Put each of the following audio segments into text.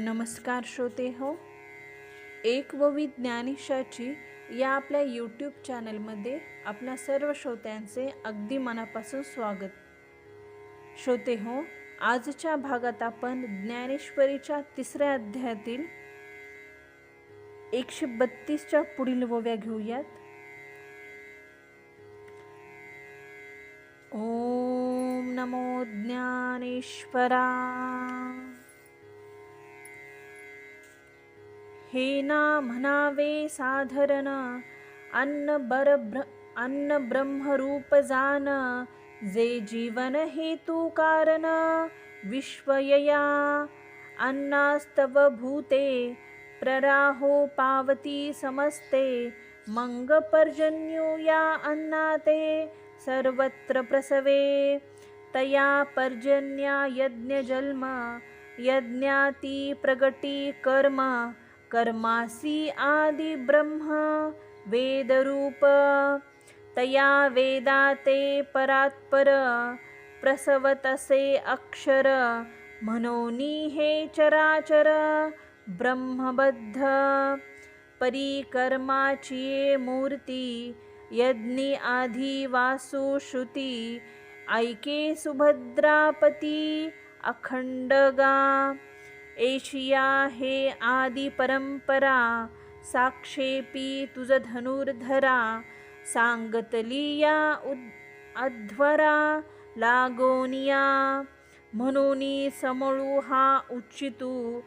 नमस्कार श्रोते हो. एक व ज्ञानिशाची या आपल्या यूट्यूब चॅनलमध्ये आपल्या सर्व श्रोत्यांचे अगदी मनापासून स्वागत. श्रोते हो आजच्या भागात आपण ज्ञानेश्वरीच्या तिसऱ्या अध्यायातील एकशे बत्तीसच्या पुढील वव्या घेऊयात. ओम नमो ज्ञानेश्वरा. हे ना म्हणावे साधारण अन्न बर ब्र अन्न ब्रह्मरूप जान जे जीवन हेतू कारण विश्वयया अन्नास्तव भूते प्रराहो पावती समस्ते मंग पर्जन्यो या अन्नाते सर्वत्र प्रसवे। तया पर्जन्या यज्ञजन्म यज्ञाती प्रगटी कर्म कर्मासी आदि ब्रह्म वेदरूप। तया वेदाते परात्पर प्रसवतसे अक्षर म्हणोनी हे चराचर ब्रह्मबद्ध। परिकर्माची मूर्ती यज्ञी आधी वासु श्रुती ऐके सुभद्रापती अखंडगा एशिया हे आदि परंपरा साक्षेपी तुझ धनुर्धरा सांगतली या उद अध्वरा लागोनिया म्हणून समळू हा उच्चितू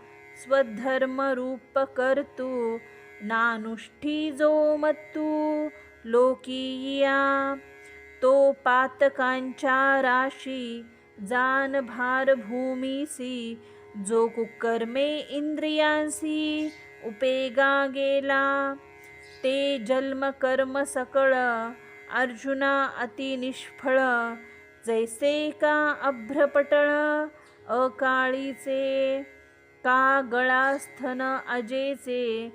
स्वधर्म रूप करतू नानुष्ठी जो मत्तू लोकीया तो पातकांच्या राशी जान भार भूमीसी जो कुकर्मे इंद्रियांसी उपेगा गेला ते जन्म कर्म सकळ अर्जुना अति निष्फळ जैसे का अभ्रपटळ अकाळीचे का गळास्थन अजेचे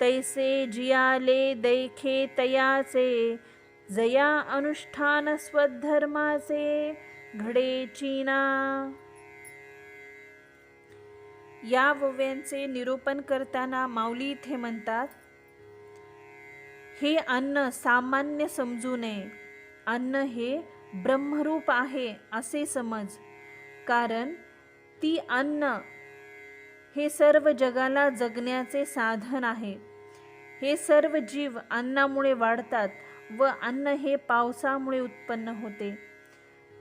तैसे जियाले दैखे तयाचे जया अनुष्ठान स्वधर्माचे घडे चीना। या वव्यांचे निरूपण करताना माऊली इथे म्हणतात हे अन्न सामान्य समजू नये. अन्न हे ब्रह्मरूप आहे असे समज. कारण ती अन्न हे सर्व जगाला जगण्याचे साधन आहे. हे सर्व जीव अन्नामुळे वाढतात व अन्न हे पावसामुळे उत्पन्न होते.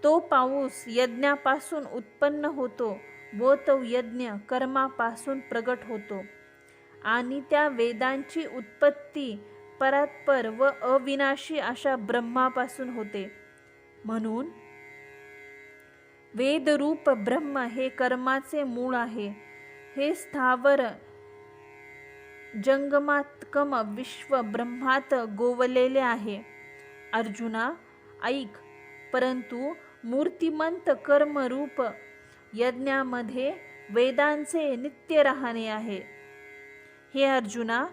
तो पाऊस यज्ञापासून उत्पन्न होतो व यज्ञ कर्मापासून प्रगट होतो आणि त्या वेदांची उत्पत्ती परात्पर व अविनाशी अशा ब्रह्मापासून होते. म्हणून वेदरूप ब्रह्म हे कर्माचे मूळ आहे. हे स्थावर जंगमात्कम विश्व ब्रह्मात गोवलेले आहे. अर्जुना ऐक परंतु मूर्तिमंत कर्मरूप यज्ञामध्ये वेदांचे नित्य राहणे आहे. हे अर्जुना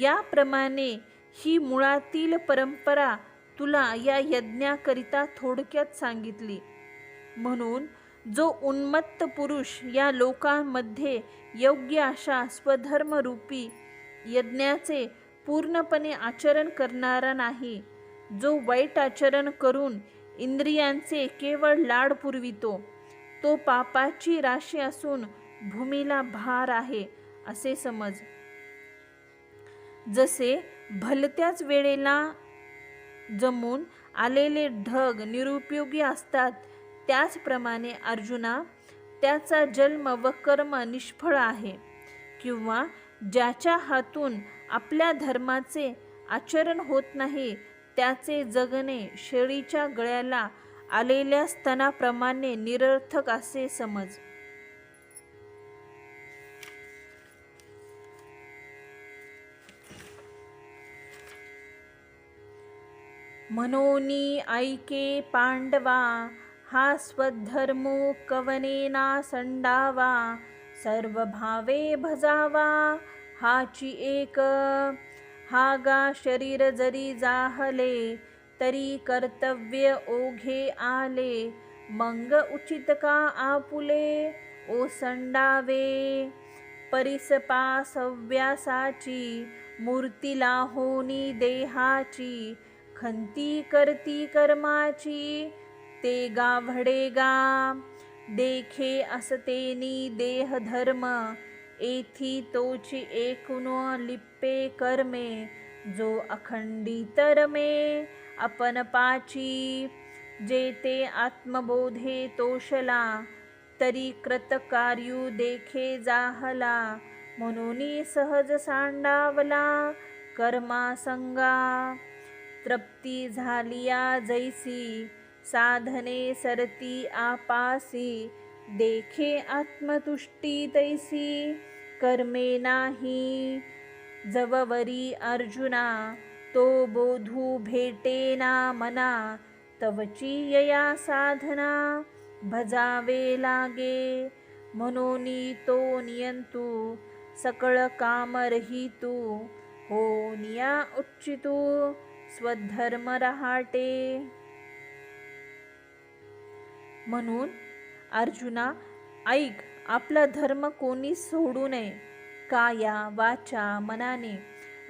याप्रमाणे ही मुळातील परंपरा तुला या यज्ञाकरिता थोडक्यात सांगितली. म्हणून जो उन्मत्त पुरुष या लोकांमध्ये योग्य अशा स्वधर्मरूपी यज्ञाचे पूर्णपणे आचरण करणारा नाही जो वाईट आचरण करून इंद्रियांचे केवळ लाड पुरवितो. तो पापाची राशी असून भूमीला भार आहे असे समज. जसे भलत्याच वेळेला जमून आलेले ढग निरुपयोगी असतात त्याचप्रमाणे अर्जुना त्याचा जन्म व कर्म निष्फळ आहे किंवा ज्याच्या हातून आपल्या धर्माचे आचरण होत नाही त्याचे जगणे शेळीच्या गळ्याला आलेल्या स्तनाप्रमाणे निरर्थक असे समज. मनोनी ऐके पांडवा हा स्वधर्मो कवनेना संडावा सर्व भावे भजावा हाची एक हा गा शरीर जरी जाहले तरी कर्तव्य ओघे आले. मंग उचित का आपुले? ओसंडावे परिसपा सव्यासाची मूर्ती देहाची खंती करती कर्माची ते गावडे गा. देखे असतेनी देह धर्म एथी तोची एकूण लिप्पे कर्मे जो अखंडितरमे आपण पाची जे ते आत्मबोधे तोषला तरी कृतकार्यू देखे जाहला म्हणून सहज सांडावला कर्मासंगा. तृप्ती झालिया जैसी साधने सरती आपासी देखे आत्मतुष्टी तैसी कर्मे नाही जववरी अर्जुना. तो बोधू भेटेना मना तवची यया साधना भजावे लागे। मनोनी तो नियंतू सकळ काम रहितू हो निया उच्चितू स्वधर्म रहाटे। म्हणून अर्जुना ऐक आपला धर्म कोणी सोडू नये काया वाचा मनाने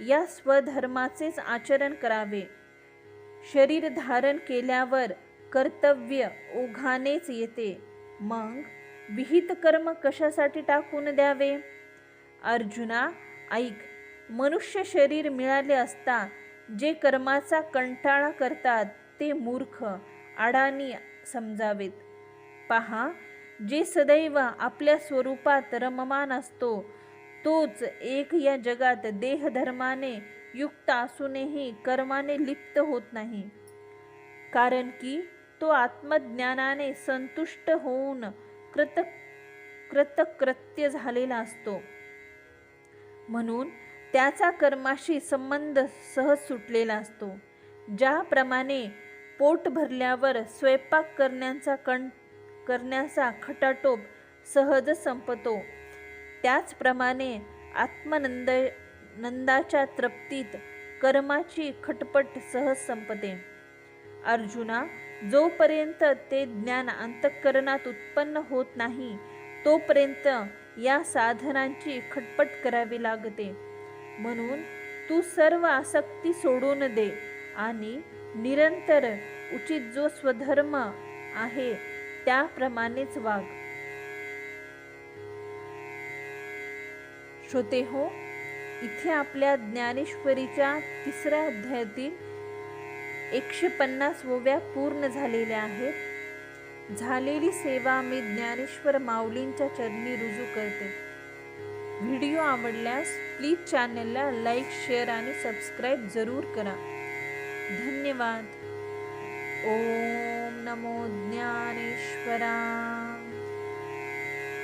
या स्वधर्माचेच आचरण करावे. शरीर धारण केल्यावर कर्तव्य ओघानेच येते. मग विहित कर्म कशासाठी टाकून द्यावे? अर्जुना ऐक. मनुष्य शरीर मिळाले असता जे कर्माचा कंटाळा करतात ते मूर्ख अडाणी समजावेत. पहा जे सदैव आपल्या स्वरूपात रममान असतो तोच एक या जगात देहधर्माने युक्त असूनही कर्माने लिप्त होत नाही. कारण की तो आत्मज्ञानाने संतुष्ट होऊन कृत कृतकृत्य झालेला असतो. म्हणून त्याचा कर्माशी संबंध सहज सुटलेला असतो. ज्याप्रमाणे पोट भरल्यावर स्वयंपाक करण्याचा कण करण्याचा खटाटोप सहज संपतो त्याचप्रमाणे आत्मनंद नंदाच्या तृप्तीत कर्माची खटपट सहज संपते. अर्जुना जोपर्यंत ते ज्ञान अंतःकरणात उत्पन्न होत नाही तोपर्यंत या साधनांची खटपट करावी लागते. म्हणून तू सर्व आसक्ती सोडून दे आणि निरंतर उचित जो स्वधर्म आहे त्याप्रमाणेच वाघ श्रोते हो इथे आपल्या ज्ञानेश्वरीच्या तिसऱ्या अध्यायातील एकशे पन्नास ओव्या पूर्ण झालेल्या आहेत. झालेली सेवा मी ज्ञानेश्वर माऊलींच्या चरणी रुजू करते. व्हिडिओ आवडल्यास प्लीज चॅनलला लाईक शेअर आणि सबस्क्राईब जरूर करा. धन्यवाद. ओम नमो ज्ञानेश्वरा